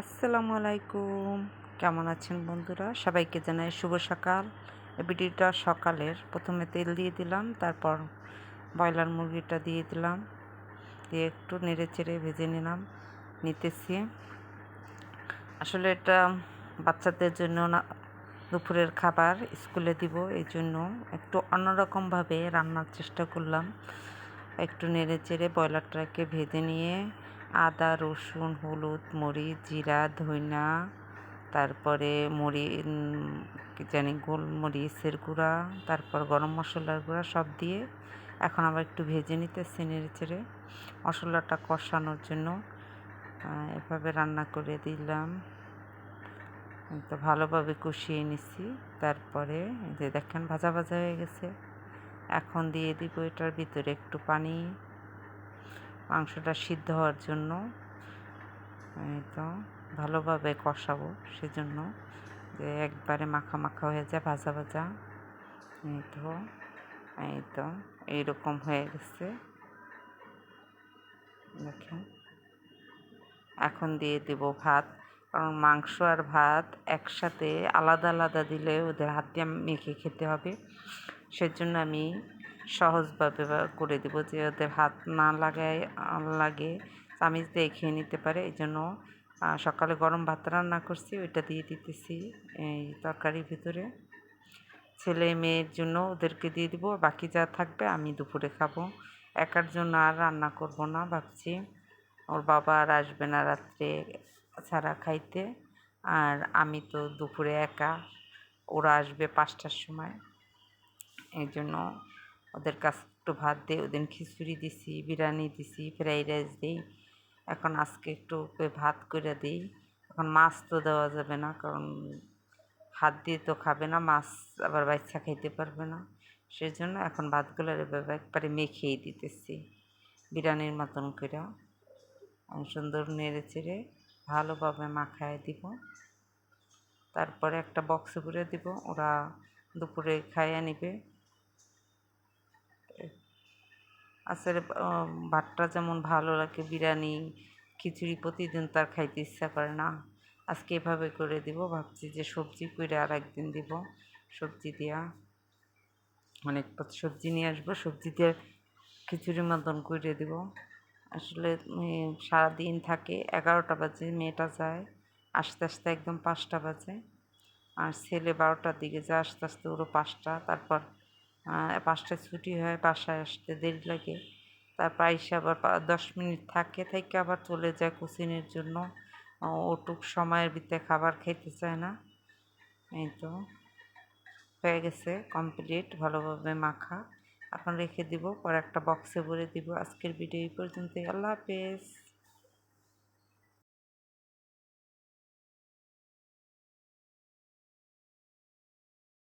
আসসালামু আলাইকুম। কেমন আছেন বন্ধুরা? সবাইকে জানাই শুভ সকাল। ভিডিওটা সকালের। প্রথমে তেল দিয়ে দিলাম, তারপর ব্রয়লার মুরগিটা দিয়ে দিলাম। দিয়ে একটু নেড়ে চেড়ে ভেজে নিলাম, নিতেছি। আসলে এটা বাচ্চাদের জন্য না, দুপুরের খাবার, স্কুলে দিব, এই জন্য একটু অন্যরকমভাবে রান্নার চেষ্টা করলাম। একটু নেড়ে চেড়ে ব্রয়লারটাকে ভেজে নিয়ে আদা, রসুন, হলুদ, মরিচ, জিরা, ধইনা, তারপরে মরি কি জানি, গোলমরিচের গুঁড়া, তারপর গরম মশলার গুঁড়া সব দিয়ে এখন আবার একটু ভেজে নিতেছি নেড়ে চেড়ে মশলাটা কষানোর জন্য এভাবে রান্না করে দিলাম। তো ভালোভাবে কষিয়ে নিছি। তারপরে যে দেখেন ভাজা ভাজা হয়ে গেছে। এখন দিয়ে দিব এটার ভিতরে একটু পানি। মাংসটা সিদ্ধ হওয়ার জন্য তো ভালোভাবে কষাবো সেজন্য যে একবারে মাখা মাখা হয়ে যায়, ভাজা ভাজা। এই তো এই তো, এইরকম হয়ে গেছে। দেখেন। এখন দিয়ে দেব ভাত, কারণ মাংস আর ভাত একসাথে আলাদা আলাদা দিলে ওদের হাত দিয়ে মেখে খেতে হবে। সেজন্য আমি সহজভাবে করে দেবো যে ওদের হাত না লাগায় লাগে। চামিচ দিয়ে খেয়ে নিতে পারে। এই জন্য সকালে গরম ভাত রান্না করছি, ওইটা দিয়ে দিতেছি এই তরকারির ভিতরে। ছেলে মেয়ের জন্য ওদেরকে দিয়ে দিব, বাকি যা থাকবে আমি দুপুরে খাব। একার জন্য আর রান্না করব না, ভাবছি। ওর বাবা আর আসবে না রাত্রে ছাড়া খাইতে। আর আমি তো দুপুরে একা, ওরা আসবে পাঁচটার সময়। এই জন্য ওদের কাছে একটু ভাত দিই ওদিন খিচুড়ি দিছি, বিরিয়ানি দিছি ফ্রাইড রাইস দিই। এখন আজকে একটু ভাত করে দিই। এখন মাছ তো দেওয়া যাবে না, কারণ হাত দিয়ে তো খাবে না, মাছ আবার বাচ্চা খাইতে পারবে না। সেই জন্য এখন ভাতগুলো এভাবে একবারে মেখেই দিতেছি, বিরিয়ানির মতন করে সুন্দর নেড়ে চেড়ে ভালোভাবে মাখায় দিব। তারপরে একটা বক্সে ভরে দিব, ওরা দুপুরে খাইয়ে নিবে। আসলে ভাতটা যেমন ভালো লাগে, বিরিয়ানি, খিচুড়ি প্রতিদিন তার খাইতে ইচ্ছা করে না। আজকে এভাবে করে দিব, ভাবছি যে সবজি করে আর একদিন দিব, সবজি দিয়া। অনেক সবজি নিয়ে আসব, সবজি দিয়ে খিচুড়ির মতন করে দিব। আসলে সারাদিন থাকে, এগারোটা বাজে, মেয়েটা যায়, আস্তে আস্তে একদম পাঁচটা বাজে। আর ছেলে বারোটার দিকে যায়, আস্তে আস্তে ওরও পাঁচটা, তারপর পাঁচটায় ছুটি হয়, বাসায় আসতে দেরি লাগে। তারপর এসে আবার দশ মিনিট থাকে, থেকে আবার চলে যায় কোচিংয়ের জন্য। ওটুক সময়ের ভিতরে খাবার খেতে চায় না। এই তো, হয়ে গেছে কমপ্লিট ভালোভাবে মাখা। এখন রেখে দিব, পরে একটা বক্সে ভরে দিব। আজকের ভিডিও এই পর্যন্তই। আল্লাহ হাফেজ।